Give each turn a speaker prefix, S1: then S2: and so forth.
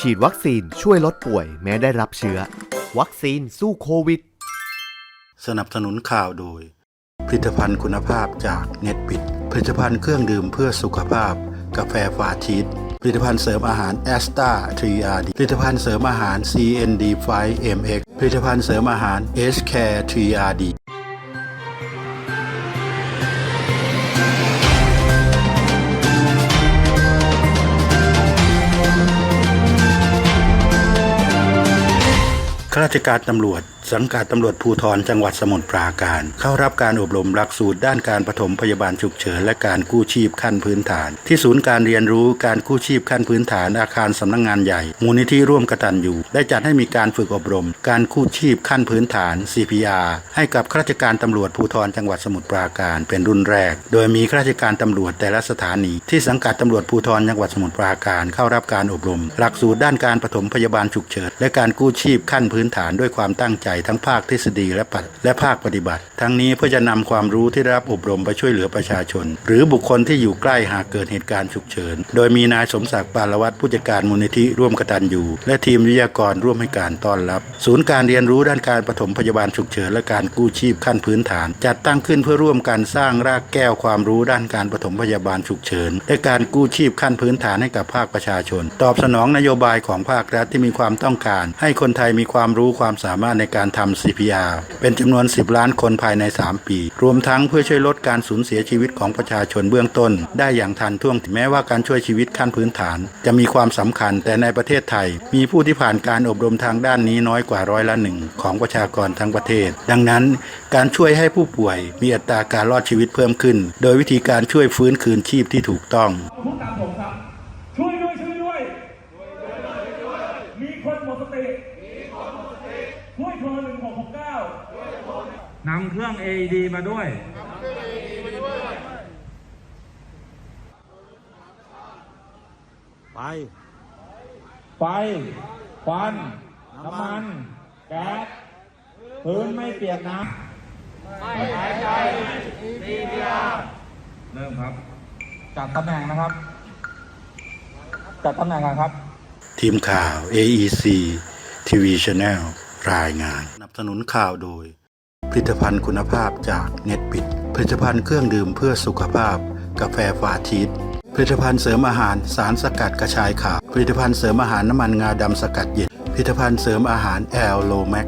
S1: ฉีดวัคซีนช่วยลดป่วยแม้ได้รับเชื้อ วัคซีนสู้โควิด
S2: สนับสนุนข่าวโดย ผลิตภัณฑ์คุณภาพจากเน็ตบิดผลิตภัณฑ์เครื่องดื่มเพื่อสุขภาพ กาแฟฟาชีสผลิตภัณฑ์เสริมอาหารแอสตาทรีอาร์ดผลิตภัณฑ์เสริมอาหาร CND 5 MX ผลิตภัณฑ์เสริมอาหาร H Care 3RD ข้าราชการตำรวจ สังกัดตำรวจภูธรจังหวัดสมุทรปราการ เข้ารับการอบรมหลักสูตรด้านการปฐมพยาบาลฉุกเฉินและการกู้ชีพขั้นพื้นฐาน ที่ศูนย์การเรียนรู้การกู้ชีพขั้นพื้นฐานอาคารสำนักงงานใหญ่ มูลนิธิร่วมกตัญญูได้จัดให้มีการฝึกอบรม การกู้ชีพขั้นพื้นฐาน CPR ให้กับข้าราชการตำรวจภูธรจังหวัดสมุทรปราการเป็นรุ่นแรก โดยมีข้าราชการตำรวจแต่ละสถานี ที่สังกัดตำรวจภูธรจังหวัดสมุทรปราการเข้ารับการอบรม หลักสูตรด้านการปฐมพยาบาลฉุกเฉินและการกู้ชีพขั้นพื้นฐานด้วยความตั้งใจทั้งภาคทฤษฎีและปฏิและภาคปฏิบัติ ทั้งนี้เพื่อจะนำความรู้ที่ได้รับอบรมไปช่วยเหลือประชาชน หรือบุคคลที่อยู่ใกล้หากเกิดเหตุการณ์ฉุกเฉิน โดยมีนายสมศักดิ์ปานวัตรผู้จัดการมูลนิธิร่วมกตัญญูและทีมวิทยากรร่วมให้การต้อนรับ ศูนย์การเรียนรู้ด้านการปฐมพยาบาลฉุกเฉินและการกู้ชีพขั้นพื้นฐาน จัดตั้งขึ้นเพื่อร่วมกันสร้างรากแก้วความรู้ด้านการปฐมพยาบาลฉุกเฉินและการกู้ชีพขั้นพื้นฐานให้กับภาคประชาชน ตอบสนองนโยบายของภาครัฐที่มีความต้องการ ให้คนไทยมีความรู้ความสามารถในการทำ CPR เป็นจำนวน 10 ล้านคนภายใน 3 ปี รวมทั้งเพื่อช่วยลดการสูญเสียชีวิตของประชาชนเบื้องต้น ได้อย่างทันท่วงถึงแม้ว่าการช่วยชีวิตขั้นพื้นฐาน จะมีความสำคัญแต่ในประเทศไทย มีผู้ที่ผ่านการอบรมทางด้านนี้น้อยกว่าร้อยละหนึ่งของประชากรทั้งประเทศ ดังนั้น การช่วยให้ผู้ป่วยมีอัตราการรอดชีวิตเพิ่มขึ้น โดยวิธีการช่วยฟื้นคืนชีพที่ถูกต้อง
S3: พูดตามผมครับ ช่วยด้วยช่วยด้วยมีคนหมดสติช่วยโทรหนึ่งหกหกเก้านำ
S4: เครื่อง AED มาด้วย
S5: ไป
S4: ไฟควันน้ำมัน แก๊สพื้นไม่เปียกน้ำไม่หายใจเริ่มครับ จัดตำแหน่งนะครับ จัดตำแหน่งกันครับ
S2: ทีมข่าว AEC TV Channel รายงานสนับสนุนข่าวโดยผ ลิตภัณฑ์คุณภาพจากเน็ตบิด ผลิตภัณฑ์เครื่องดื่มเพื่อสุขภาพ กาแฟฟาชีสผลิตภัณฑ์เสริมอาหารสารสกัดกระชายขาวผลิตภัณฑ์เสริมอาหารน้ำมันงาดำสกัดเย็นผลิตภัณฑ์เสริมอาหารแอลโลแมก